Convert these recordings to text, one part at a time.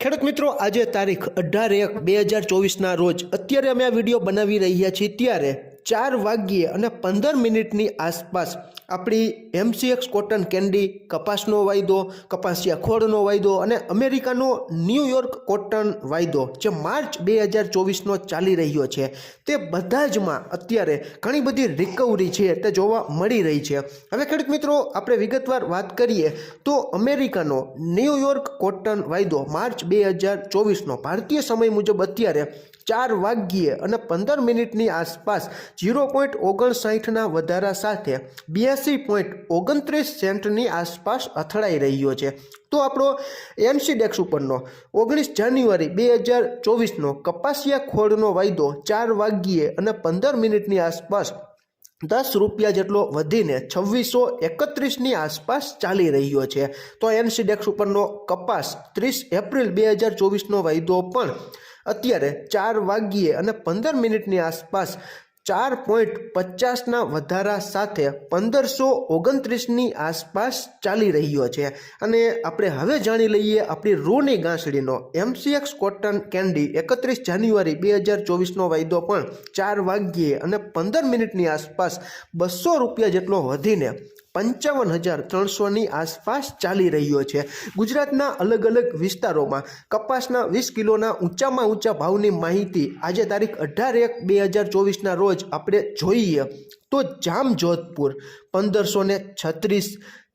ખેડૂત મિત્રો, આજે તારીખ અઢાર એક બે હજાર ચોવીસના રોજ અત્યારે અમે આ વીડિયો બનાવી રહ્યા છીએ ત્યારે ચાર વાગ્યે અને પંદર મિનિટની આસપાસ આપણી એમસીએક્સ કોટન કેન્ડી કપાસનો વાયદો, કપાસિયા ખોળનો વાયદો અને અમેરિકાનો ન્યૂયોર્ક કોટન વાયદો જે માર્ચ બે હજાર ચોવીસનો ચાલી રહ્યો છે. તે બધા જમાં અત્યારે ઘણી બધી રિકવરી છે તે જોવા મળી રહી છે. હવે ખેડૂત મિત્રો, આપણે વિગતવાર વાત કરીએ તો અમેરિકાનો ન્યૂયોર્ક કોટન વાયદો માર્ચ બે હજાર ચોવીસનો ભારતીય સમય મુજબ અત્યારે ચાર વાગ્યે અને પંદર મિનિટની આસપાસ ઝીરો પોઈન્ટ ઓગણસાઠના વધારા સાથે બ્યાસી પોઈન્ટ ઓગણત્રીસ સેન્ટની આસપાસ અથડાઈ રહ્યો છે. તો આપણો એનસીડેક્સ ઉપરનો ઓગણીસ જાન્યુઆરી બે હજાર ચોવીસનો કપાસિયા ખોળનો વાયદો ચાર વાગ્યે અને પંદર મિનિટની આસપાસ દસ રૂપિયા જેટલો વધીને છવ્વીસો એકત્રીસની આસપાસ ચાલી રહ્યો છે. તો એનસીડેક્સ ઉપરનો કપાસ ત્રીસ એપ્રિલ બે હજાર ચોવીસનો વાયદો પણ અત્યારે ચાર વાગ્યે અને પંદર મિનિટની આસપાસ ચાર પોઈન્ટ પચાસના વધારા સાથે પંદરસો ઓગણત્રીસની આસપાસ ચાલી રહ્યો છે. અને આપણે હવે જાણી લઈએ આપણી રૂની ગાંસડીનો. એમસીએક્સ કોટન કેન્ડી એકત્રીસ જાન્યુઆરી બે હજાર ચોવીસનો વાયદો પણ ચાર વાગ્યે અને પંદર મિનિટની આસપાસ બસો રૂપિયા જેટલો વધીને પંચાવન હજાર ત્રણસોની આસપાસ ચાલી રહ્યો છે. ગુજરાતના અલગ અલગ વિસ્તારોમાં કપાસના વીસ કિલોના ઊંચામાં ઊંચા ભાવની માહિતી આજે તારીખ અઢાર એક બે હજાર ચોવીસના રોજ આપણે જોઈએ તો જામજોધપુર પંદરસો ને છત્રીસ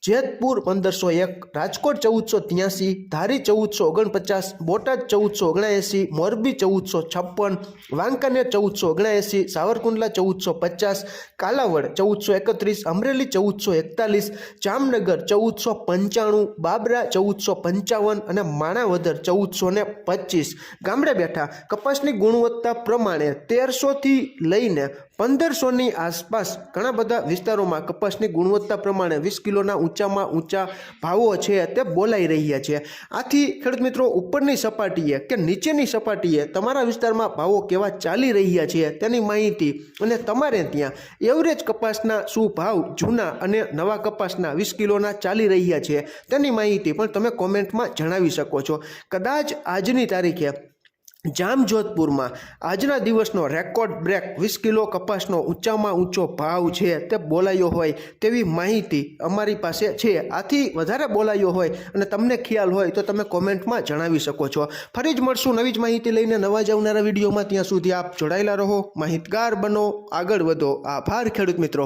જેતપુર પંદરસો એક, રાજકોટ ચૌદસો ત્યાંસી, ધારી ચૌદસો ઓગણપચાસ, બોટાદ ચૌદસો ઓગણએંસી, મોરબી ચૌદસો છપ્પન, વાંકાનેર ચૌદસો ઓગણએંસી, સાવરકુંડલા ચૌદસો પચાસ, કાલાવડ ચૌદસો એકત્રીસ, અમરેલી ચૌદસો એકતાલીસ, જામનગર ચૌદસો પંચાણું, બાબરા ચૌદસો પંચાવન અને માણાવદર ચૌદસો ને પચીસ. ગામડે બેઠા કપાસની ગુણવત્તા પ્રમાણે તેરસોથી લઈને પંદરસોની આસપાસ ઘણા બધા વિસ્તારોમાં કપાસની ગુણવત્તા પ્રમાણે વીસ કિલોના ઊંચામાં ઊંચા ભાવો છે તે બોલાઈ રહ્યા છે. આથી ખેડૂત મિત્રો, ઉપરની સપાટીએ કે નીચેની સપાટીએ તમારા વિસ્તારમાં ભાવો કેવા ચાલી રહ્યા છે તેની માહિતી અને તમારે ત્યાં એવરેજ કપાસના શું ભાવ, જૂના અને નવા કપાસના વીસ કિલોના ચાલી રહ્યા છે તેની માહિતી પણ તમે કોમેન્ટમાં જણાવી શકો છો. કદાચ આજની તારીખે જામજોધપુરમાં આજના દિવસનો રેકોર્ડ બ્રેક. વીસ કિલો કપાસનો ઊંચામાં ઊંચો ભાવ છે તે બોલાયો હોય તેવી માહિતી અમારી પાસે છે. આથી વધારે બોલાયો હોય અને તમને ખ્યાલ હોય તો તમે કોમેન્ટમાં જણાવી શકો છો. ફરી જ મળશું નવી જ માહિતી લઈને નવા જ આવનારા વિડીયોમાં. ત્યાં સુધી આપ જોડાયેલા રહો. માહિતગાર બનો. આગળ વધો. આભાર ખેડૂત મિત્રો.